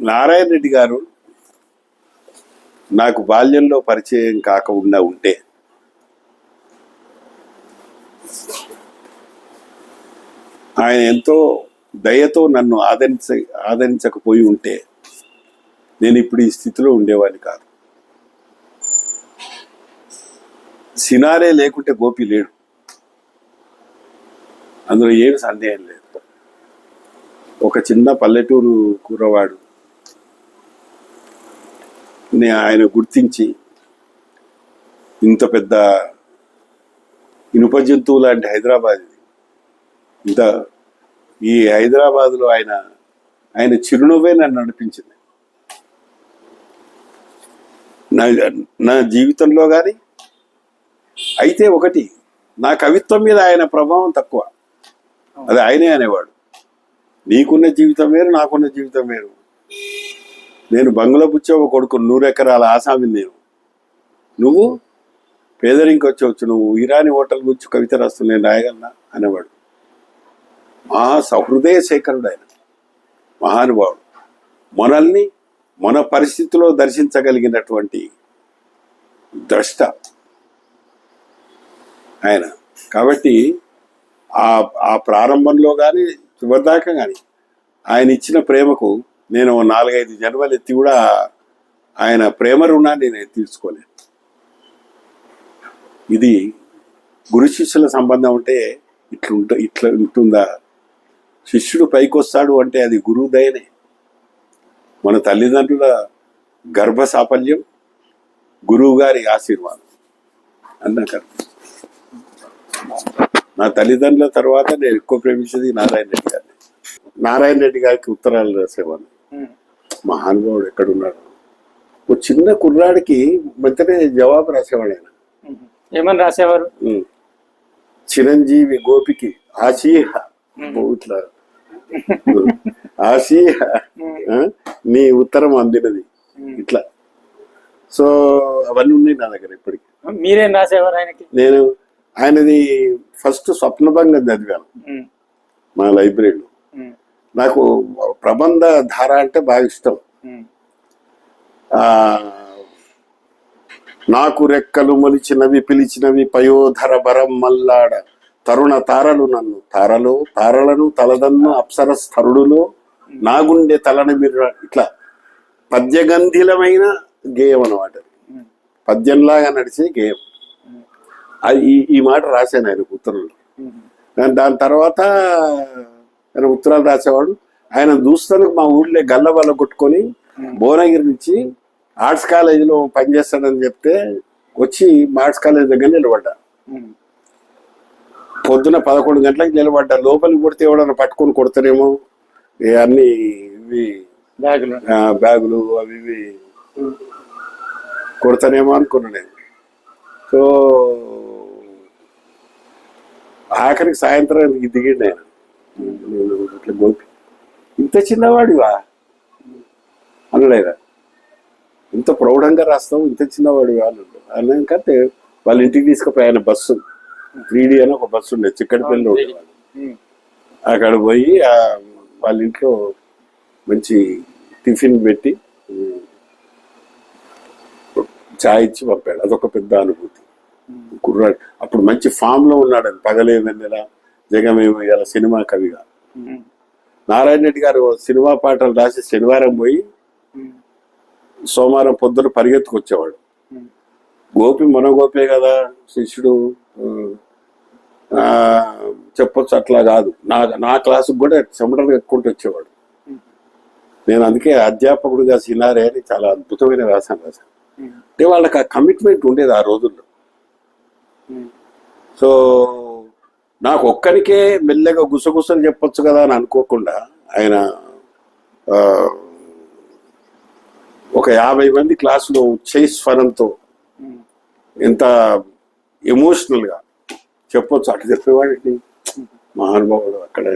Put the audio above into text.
నారాయణ రెడ్డి గారు నాకు బాల్యంలో పరిచయం కాకుండా ఉంటే ఆయన ఎంతో దయతో నన్ను ఆదరించ ఆదరించకపోయి ఉంటే నేను ఇప్పుడు ఈ స్థితిలో ఉండేవాడిని కాదు. సినారే లేకుంటే గోపి లేడు. అందులో ఏమి సందేహం లేదు. ఒక చిన్న పల్లెటూరు కూరవాడు నే ఆయన గుర్తించి ఇంత పెద్ద ఇనుప జంతువు లాంటి హైదరాబాద్ ఇంత ఈ హైదరాబాద్లో ఆయన ఆయన చిరునవ్వే నన్ను నడిపించింది. నా నా జీవితంలో కానీ అయితే ఒకటి నా కవిత్వం మీద ఆయన ప్రభావం తక్కువ. అది ఆయనే అనేవాడు. నీకున్న జీవితం వేరు నాకున్న జీవితం వేరు. నేను బంగ్లా బుచ్చవ కొడుకు నూరెకరాల ఆసామి నేను. నువ్వు పేదరింకి వచ్చవచ్చు నువ్వు ఇరానీ హోటల్ గురించి కవిత రాస్తు నేను రాయగలనా? అనేవాడు. మహా సహృదయ శేఖరుడు ఆయన మహానుభావుడు. మనల్ని మన పరిస్థితిలో దర్శించగలిగినటువంటి ద్రష్ట ఆయన. కాబట్టి ఆ ఆ ప్రారంభంలో కానీ చివరిదాకా కానీ ఆయన ఇచ్చిన ప్రేమకు నేను నాలుగైదు జన్మలు ఎత్తి కూడా ఆయన ప్రేమ రుణాన్ని నేను తీర్చుకోలేను ఇది గురు శిష్యుల సంబంధం అంటే ఇట్లుంట ఇట్లా ఉంటుందా? శిష్యుడు పైకొస్తాడు అంటే అది గురువు దయనే మన తల్లిదండ్రుల గర్భ సాఫల్యం గురువు గారి ఆశీర్వాదం అన్నాక నా తల్లిదండ్రుల తర్వాత నేను ఎక్కువ ప్రేమించేది నారాయణ రెడ్డి గారిని. నారాయణ రెడ్డి గారికి ఉత్తరాలు రాసేవాడిని. మహానుభావుడు ఎక్కడున్నాడు? ఓ చిన్న కుర్రాడికి వెంటనే జవాబు రాసేవాడు ఆయన. ఏమని రాసేవారు. చిరంజీవి గోపికి ఆశీహ ఇట్లా. ఆశీహ? నీ ఉత్తరం అందినది. ఇట్లా. సో అవన్నీ ఉన్నాయి నా దగ్గర ఇప్పటికి. మీరేం రాసేవారు ఆయనకి? నేను ఆయనది ఫస్ట్ స్వప్నభంగం చదివాను. మా లైబ్రరీలో. నాకు ప్రబంధ ధార అంటే బాగా ఇష్టం. నాకు రెక్కలు మొలిచినవి పిలిచినవి పయోధర బరం మల్లాడ. తరుణ తారలు నన్ను. తారలు తారలను తలదన్ను అప్సర స్థరుడులో నాగుండె తలని మీరు ఇట్లా పద్యగంధిలమైన గేయం అన్నమాట ఉమ్. పద్యంలాగా నడిచే గేయం. ఈ ఈ మాట రాశాను ఆయన ఉత్తరంలో. దాని తర్వాత ఆయన ఉత్తరాలు రాసేవాడు ఆయన చూస్తానికి మా ఊళ్ళో గల్ల వల్ల కొట్టుకొని భువనగిరి నుంచి ఆర్ట్స్ కాలేజీలో పనిచేస్తాడని చెప్తే వచ్చి మా ఆర్ట్స్ కాలేజ్ దగ్గర నిలబడ్డా. పొద్దున పదకొండు గంటలకు నిలబడ్డా లోపలికి కొడితే ఎవడన్నా పట్టుకొని కొడతారేమో అన్ని ఇవి బ్యాగులు అవి ఇవి కొడతానేమో అనుకున్నా నేను సో ఆఖరికి సాయంత్రం దిగిండు ఆయన. నేను ఇట్లా గోపి. ఇంత చిన్నవాడివా? అనలేదా? ఇంత ప్రౌఢంగా రాస్తావు ఇంత చిన్నవాడివా అన్నాడు. అన్నాకంటే వాళ్ళ ఇంటికి తీసుకుపోయి ఆయన బస్సు. త్రీ డి అని ఒక బస్సు ఉండే చిక్కడిపల్లిలో ఉండేవాడు ఉమ్. అక్కడ పోయి వాళ్ళ ఇంట్లో మంచి టిఫిన్ పెట్టి చాయ్ ఇచ్చి పంపాడు. అదొక పెద్ద అనుభూతి. కుర్రాడు అప్పుడు మంచి ఫామ్లో ఉన్నాడు అది వెన్నెల జగమేమో ఇలా సినిమా కవిగా. నారాయణ రెడ్డి గారు సినిమా పాటలు రాసి శనివారం పోయి. సోమవారం పొద్దున పరిగెత్తుకొచ్చేవాడు. గోపి మన గోపే కదా శిష్యుడు చెప్పొచ్చు అట్లా కాదు నా నా క్లాసుకు కూడా చెమటలు ఎక్కుంటూ వచ్చేవాడు నేను అందుకే అధ్యాపకుడిగా సినారే అని చాలా అద్భుతమైన వ్యాసం రాశాను. అంటే వాళ్ళకి ఆ కమిట్మెంట్ ఉండేది ఆ రోజుల్లో. సో నాకు ఒక్కరికే మెల్లగా గుసగుసలు చెప్పొచ్చు కదా అని అనుకోకుండా ఆయన ఒక యాభై మంది క్లాసులో ఉచ్చైస్వరంతో స్వరంతో ఎంత ఎమోషనల్గా చెప్పొచ్చు. అటు చెప్పేవాడిని. మహానుభావుడు అక్కడ